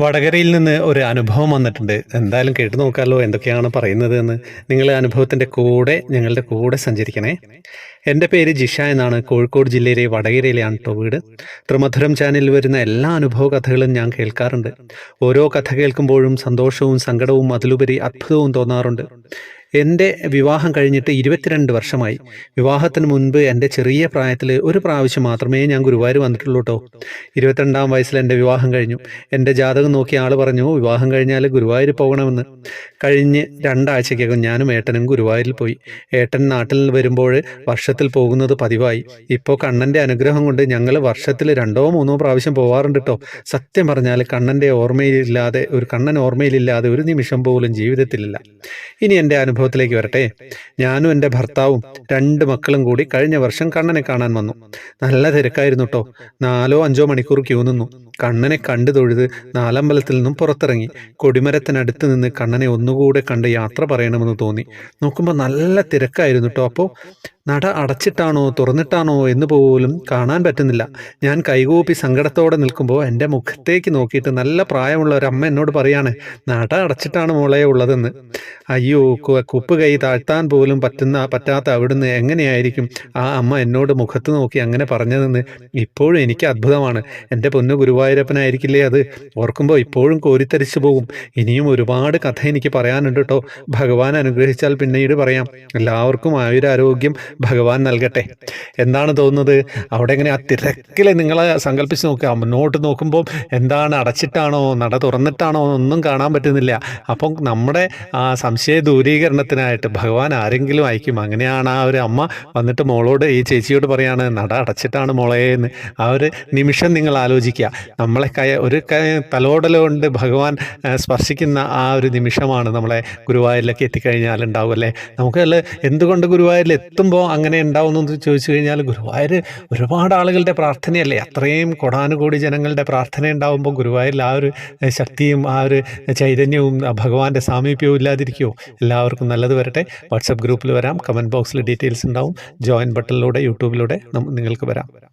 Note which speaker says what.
Speaker 1: വടകരയിൽ നിന്ന് ഒരു അനുഭവം വന്നിട്ടുണ്ട്. എന്തായാലും കേട്ടു നോക്കാമല്ലോ എന്തൊക്കെയാണ് പറയുന്നത് എന്ന് നിങ്ങൾ അനുഭവത്തിന്റെ കൂടെ ഞങ്ങളുടെ കൂടെ സഞ്ചരിക്കണേ. എന്റെ പേര് ജിഷ എന്നാണ്. കോഴിക്കോട് ജില്ലയിലെ വടകരയിലെയാണ് കേട്ടോ വീട്. ത്രിമധുരം ചാനലിൽ വരുന്ന എല്ലാ അനുഭവ കഥകളും ഞാൻ കേൾക്കാറുണ്ട്. ഓരോ കഥ കേൾക്കുമ്പോഴും സന്തോഷവും സങ്കടവും അതിലുപരി അത്ഭുതവും തോന്നാറുണ്ട്. എന്റെ വിവാഹം കഴിഞ്ഞിട്ട് ഇരുപത്തിരണ്ട് വർഷമായി. വിവാഹത്തിന് മുൻപ് എന്റെ ചെറിയ പ്രായത്തിൽ ഒരു പ്രാവശ്യം മാത്രമേ ഞാൻ ഗുരുവായൂർ വന്നിട്ടുള്ളൂ കേട്ടോ ഇരുപത്തിരണ്ടാം വയസ്സിൽ എന്റെ വിവാഹം കഴിഞ്ഞു. എന്റെ ജാതകം നോക്കിയ ആൾ പറഞ്ഞു വിവാഹം കഴിഞ്ഞാൽ ഗുരുവായൂർ പോകണമെന്ന്. കഴിഞ്ഞ് രണ്ടാഴ്ചയ്ക്കകം ഞാനും ഏട്ടനും ഗുരുവായൂരിൽ പോയി. ഏട്ടൻ നാട്ടിൽ വരുമ്പോൾ വർഷത്തിൽ പോകുന്നത് പതിവായി. ഇപ്പോൾ കണ്ണന്റെ അനുഗ്രഹം കൊണ്ട് ഞങ്ങൾ വർഷത്തിൽ രണ്ടോ മൂന്നോ പ്രാവശ്യം പോവാറുണ്ട് കേട്ടോ സത്യം പറഞ്ഞാൽ കണ്ണന്റെ ഓർമ്മയിലില്ലാതെ ഒരു കണ്ണൻ ഓർമ്മയിലില്ലാതെ ഒരു നിമിഷം പോലും ജീവിതത്തിലില്ല. ഇനി എന്റെ അനുഭവത്തിലേക്ക് വരട്ടെ. ഞാനും എന്റെ ഭർത്താവും രണ്ട് മക്കളും കൂടി കഴിഞ്ഞ വർഷം കണ്ണനെ കാണാൻ വന്നു. നല്ല തിരക്കായിരുന്നു കേട്ടോ നാലോ അഞ്ചോ മണിക്കൂർ ക്യൂ നിന്നു. കണ്ണനെ കണ്ടു തൊഴുത് നാലമ്പലത്തിൽ നിന്നും പുറത്തിറങ്ങി. കൊടിമരത്തിനടുത്ത് നിന്ന് കണ്ണനെ ഒന്നുകൂടെ കണ്ട് യാത്ര പറയണമെന്ന് തോന്നി. നോക്കുമ്പോൾ നല്ല തിരക്കായിരുന്നു കേട്ടോ അപ്പോൾ നട അടച്ചിട്ടാണോ തുറന്നിട്ടാണോ എന്ന് പോലും കാണാൻ പറ്റുന്നില്ല. ഞാൻ കൈകൂപ്പി സങ്കടത്തോടെ നിൽക്കുമ്പോൾ എന്റെ മുഖത്തേക്ക് നോക്കിയിട്ട് നല്ല പ്രായമുള്ള ഒരു അമ്മ എന്നോട് പറയാണ് നട അടച്ചിട്ടാണ് മോളെ ഉള്ളതെന്ന്. അയ്യോ കു- കുപ്പ് കൈ താഴ്ത്താൻ പോലും പറ്റുന്ന പറ്റാത്ത അവിടുന്ന് എങ്ങനെയായിരിക്കും ആ അമ്മ എന്നോട് മുഖത്ത് നോക്കി അങ്ങനെ പറഞ്ഞതെന്ന് ഇപ്പോഴും എനിക്ക് അത്ഭുതമാണ്. എന്റെ പൊന്നു ഗുരുവായൂരപ്പനായിരിക്കില്ലേ അത്? ഓർക്കുമ്പോൾ ഇപ്പോഴും കോരിത്തരിച്ചു പോകും. ഇനിയും ഒരുപാട് കഥ എനിക്ക് പറയാനുണ്ട് കേട്ടോ. ഭഗവാൻ അനുഗ്രഹിച്ചാൽ പിന്നീട് പറയാം. എല്ലാവർക്കും ആയുരാരോഗ്യം ഭഗവാൻ നൽകട്ടെ. എന്താണ് തോന്നുന്നത്? അവിടെ എങ്ങനെ ആ തിരക്കിൽ നിങ്ങളെ സങ്കല്പിച്ച് നോക്കുക. മുന്നോട്ട് നോക്കുമ്പോൾ എന്താണ് അടച്ചിട്ടാണോ നട തുറന്നിട്ടാണോ ഒന്നും കാണാൻ പറ്റുന്നില്ല. അപ്പം നമ്മുടെ ആ സംശയ ദൂരീകരണത്തിനായിട്ട് ഭഗവാൻ ആരെങ്കിലും അയക്കും. അങ്ങനെയാണ് ആ ഒരു അമ്മ വന്നിട്ട് മോളോട് ഈ ചേച്ചിയോട് പറയാണ് നട അടച്ചിട്ടാണ് മോളെ എന്ന്. ആ ഒരു നിമിഷം നിങ്ങൾ ആലോചിക്കുക. നമ്മളെ കയ ഒരു തലോടൽ കൊണ്ട് ഭഗവാൻ സ്പർശിക്കുന്ന ആ ഒരു നിമിഷമാണ് നമ്മളെ ഗുരുവായൂരിലേക്ക് എത്തിക്കഴിഞ്ഞാൽ ഉണ്ടാവും അല്ലേ? നമുക്ക് അല്ലെ എന്തുകൊണ്ട് ഗുരുവായൂരിൽ എത്തുമ്പോൾ അങ്ങനെ ഉണ്ടാവുമെന്ന് ചോദിച്ചു കഴിഞ്ഞാൽ ഗുരുവായൂർ ഒരുപാട് ആളുകളുടെ പ്രാർത്ഥനയല്ലേ? അത്രയും കൊടാനുകൂടി ജനങ്ങളുടെ പ്രാർത്ഥന ഉണ്ടാവുമ്പോൾ ഗുരുവായൂരിൽ ആ ഒരു ശക്തിയും ആ ഒരു ചൈതന്യവും ഭഗവാന്റെ സാമീപ്യവും ഇല്ലാതിരിക്കുമോ എല്ലാവർക്കും നല്ലത് വരട്ടെ. വാട്സപ്പ് ഗ്രൂപ്പിൽ വരാം. കമന്റ് ബോക്സിൽ ഡീറ്റെയിൽസ് ഉണ്ടാവും. ജോയിൻ ബട്ടണിലൂടെ യൂട്യൂബിലൂടെ നിങ്ങൾക്ക് വരാം.